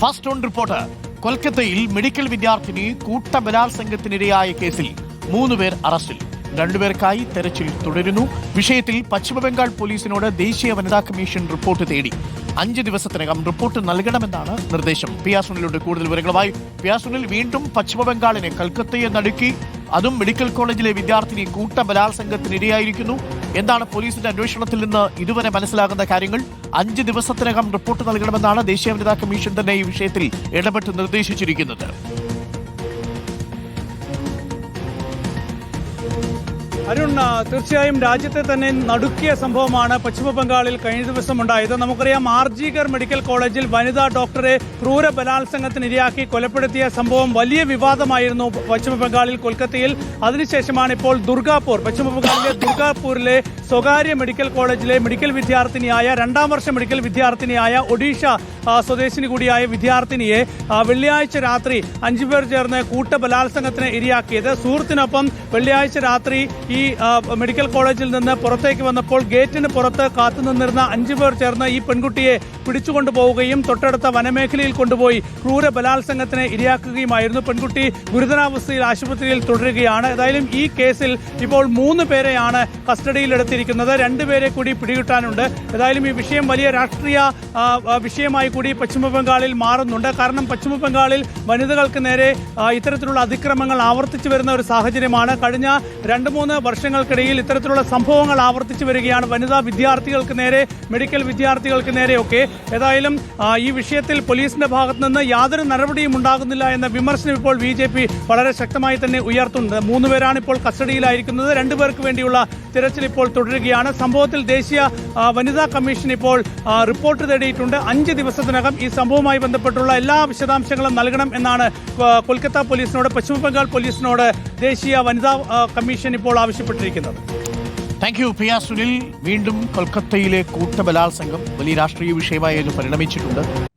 First on report. കൊൽക്കത്തയിൽ medical വിദ്യാർത്ഥിനി കൂട്ടബലാത്സംഗത്തിനിരയായ കേസിൽ മൂന്ന് പേർ അറസ്റ്റിൽ. രണ്ടുപേർക്കായി തെരച്ചിൽ തുടരുന്നു. വിഷയത്തിൽ പശ്ചിമബംഗാൾ പോലീസിനോട് ദേശീയ വനിതാ കമ്മീഷൻ റിപ്പോർട്ട് തേടി. അഞ്ച് ദിവസത്തിനകം റിപ്പോർട്ട് നൽകണമെന്നാണ് നിർദ്ദേശം. പി ആർ സുനിലുണ്ട്. കൂടുതൽ വിവരങ്ങളുമായി പി ആർ സുനിൽ വീണ്ടും പശ്ചിമബംഗാളിനെ കൽക്കത്തയെ നടുക്കി. അതും മെഡിക്കൽ കോളേജിലെ വിദ്യാർത്ഥിനി കൂട്ടബലാത്സംഗത്തിനിരയായിരിക്കുന്നു. എന്താണ് പോലീസിന്റെ അന്വേഷണത്തിൽ നിന്ന് ഇതുവരെ മനസ്സിലാകുന്ന കാര്യങ്ങൾ? അഞ്ച് ദിവസത്തിനകം റിപ്പോർട്ട് നൽകണമെന്നാണ് ദേശീയ വനിതാ കമ്മീഷൻ തന്നെ ഈ വിഷയത്തിൽ ഇടപെട്ട് നിർദ്ദേശിച്ചിരിക്കുന്നത്. അരുൺ തീർച്ചയായും രാജ്യത്തെ തന്നെ നടുക്കിയ സംഭവമാണ് പശ്ചിമ ബംഗാളിൽ കഴിഞ്ഞ ദിവസം ഉണ്ടായത്. നമുക്കറിയാം ആർജിഗർ മെഡിക്കൽ കോളേജിൽ വനിതാ ഡോക്ടറെ ക്രൂര ബലാത്സംഗത്തിന് ഇരയാക്കി കൊലപ്പെടുത്തിയ സംഭവം വലിയ വിവാദമായിരുന്നു പശ്ചിമ ബംഗാളിൽ കൊൽക്കത്തയിൽ. അതിനുശേഷമാണ് ഇപ്പോൾ ദുർഗാപൂർ പശ്ചിമ ബംഗാളിലെ ദുർഗാപൂരിലെ സ്വകാര്യ മെഡിക്കൽ കോളേജിലെ മെഡിക്കൽ വിദ്യാർത്ഥിനിയായ രണ്ടാം വർഷ മെഡിക്കൽ വിദ്യാർത്ഥിനിയായ ഒഡീഷ സ്വദേശിനി കൂടിയായ വിദ്യാർത്ഥിനിയെ വെള്ളിയാഴ്ച രാത്രി അഞ്ചുപേർ ചേർന്ന് കൂട്ട ബലാത്സംഗത്തിന് ഇരയാക്കിയത്. സുഹൃത്തിനൊപ്പം വെള്ളിയാഴ്ച രാത്രി ഈ ആ, മെഡിക്കൽ കോളേജിൽ നിന്ന് പുറത്തേക്ക് വന്നപ്പോൾ ഗേറ്റിന് പുറത്ത് കാത്തുനിന്നിരുന്ന അഞ്ചു പേർ ചേർന്ന് ഈ പെൺകുട്ടിയെ പിടിച്ചുകൊണ്ടു പോവുകയും തൊട്ടടുത്ത വനമേഖലയിൽ കൊണ്ടുപോയി ക്രൂര ബലാത്സംഗത്തിന് ഇരയാക്കുകയുമായിരുന്നു. പെൺകുട്ടി ഗുരുതരാവസ്ഥയിൽ ആശുപത്രിയിൽ തുടരുകയാണ്. ഏതായാലും ഈ കേസിൽ ഇപ്പോൾ മൂന്ന് പേരെയാണ് കസ്റ്റഡിയിലെടുത്തിരിക്കുന്നത്. രണ്ടുപേരെ കൂടി പിടികിട്ടാനുണ്ട്. ഏതായാലും ഈ വിഷയം വലിയ രാഷ്ട്രീയ വിഷയമായി കൂടി പശ്ചിമബംഗാളിൽ മാറുന്നുണ്ട്. കാരണം പശ്ചിമബംഗാളിൽ വനിതകൾക്ക് നേരെ ഇത്തരത്തിലുള്ള അതിക്രമങ്ങൾ ആവർത്തിച്ചു വരുന്ന ഒരു സാഹചര്യമാണ്. കഴിഞ്ഞ രണ്ട് മൂന്ന് വർഷങ്ങൾക്കിടയിൽ ഇത്തരത്തിലുള്ള സംഭവങ്ങൾ ആവർത്തിച്ചു വരികയാണ്. വനിതാ വിദ്യാർത്ഥികൾക്ക് നേരെ മെഡിക്കൽ വിദ്യാർത്ഥികൾക്ക് നേരെയൊക്കെ ഏതായാലും ഈ വിഷയത്തിൽ പോലീസിന്റെ ഭാഗത്തു നിന്ന് യാതൊരു നടപടിയും ഉണ്ടാകുന്നില്ല എന്ന വിമർശനം ഇപ്പോൾ ബി ജെ പി വളരെ ശക്തമായി തന്നെ ഉയർത്തുന്നുണ്ട്. മൂന്നുപേരാണ് ഇപ്പോൾ കസ്റ്റഡിയിലായിരിക്കുന്നത്. രണ്ടുപേർക്ക് വേണ്ടിയുള്ള തിരച്ചിൽ ഇപ്പോൾ തുടരുകയാണ്. സംഭവത്തിൽ ദേശീയ വനിതാ കമ്മീഷൻ ഇപ്പോൾ റിപ്പോർട്ട് തേടിയിട്ടുണ്ട്. അഞ്ച് ദിവസത്തിനകം ഈ സംഭവവുമായി ബന്ധപ്പെട്ടുള്ള എല്ലാ വിശദാംശങ്ങളും നൽകണം എന്നാണ് കൊൽക്കത്ത പോലീസിനോട് പശ്ചിമ ബംഗാൾ പോലീസിനോട് ദേശീയ വനിതാ കമ്മീഷൻ ഇപ്പോൾ ആവശ്യപ്പെട്ടിരിക്കുന്നത്. Thank you P R Sunil വീണ്ടും കൊൽക്കത്തയിലെ കൂട്ടബലാത്സംഗം വലിയ രാഷ്ട്രീയ വിഷയമായി പരിണമിച്ചിട്ടുണ്ട്.